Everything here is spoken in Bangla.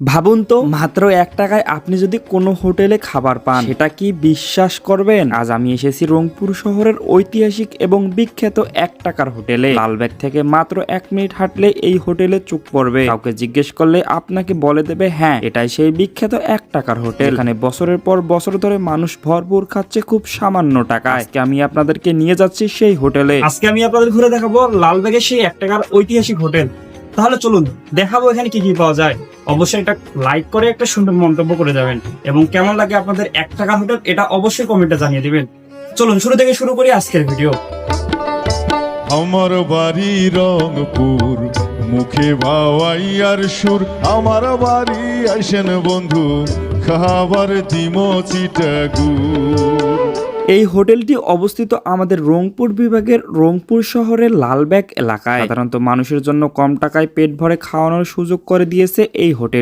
ভাবুন তো মাত্র এক টাকায় আপনি যদি কোনো হোটেলে খাবার পান সেটা কি বিশ্বাস করবেন? আজ আমি এসেছি রংপুর শহরের ঐতিহাসিক এবং বিখ্যাত এক টাকার হোটেলে। লালবাগ থেকে মাত্র এক মিনিট হাঁটলে এই হোটেলে চোখ পড়বে। কাউকে জিজ্ঞেস করলে আপনাকে বলে দেবে হ্যাঁ এটাই সেই বিখ্যাত এক টাকার হোটেল। এখানে বছরের পর বছর ধরে মানুষ ভরপুর খাচ্ছে খুব সামান্য টাকায়। আজকে আমি আপনাদেরকে নিয়ে যাচ্ছি সেই হোটেলে। আজকে আমি আপনাদের ঘুরে দেখাবো লালবাগের সেই এক টাকার ঐতিহাসিক হোটেল। তাহলে চলুন, দেখাবো এখানে কি কি পাওয়া যায়। অবশ্যই একটা লাইক করে একটা সুন্দর মন্তব্য করে যাবেন। এবং কেমন লাগে আপনাদের এক টাকার হোটেল, এটা অবশ্যই কমেন্টে জানিয়ে দিবেন। চলুন, শুরু থেকে শুরু করি আজকের ভিডিও আমার বাড়ি রংপুর, মুখে ভাওয়াইয়ার সুর। আমার বাড়ি আইসেন বন্ধু, খাবার দিম চিটাগুর এই হোটেলটি অবস্থিত আমাদের রংপুর বিভাগের রংপুর শহরের লালব্যাগ এলাকায়। সাধারণত মানুষের জন্য কম টাকায় পেট ভরে খাওয়ানোর সুযোগ করে দিয়েছে এই হোটেল।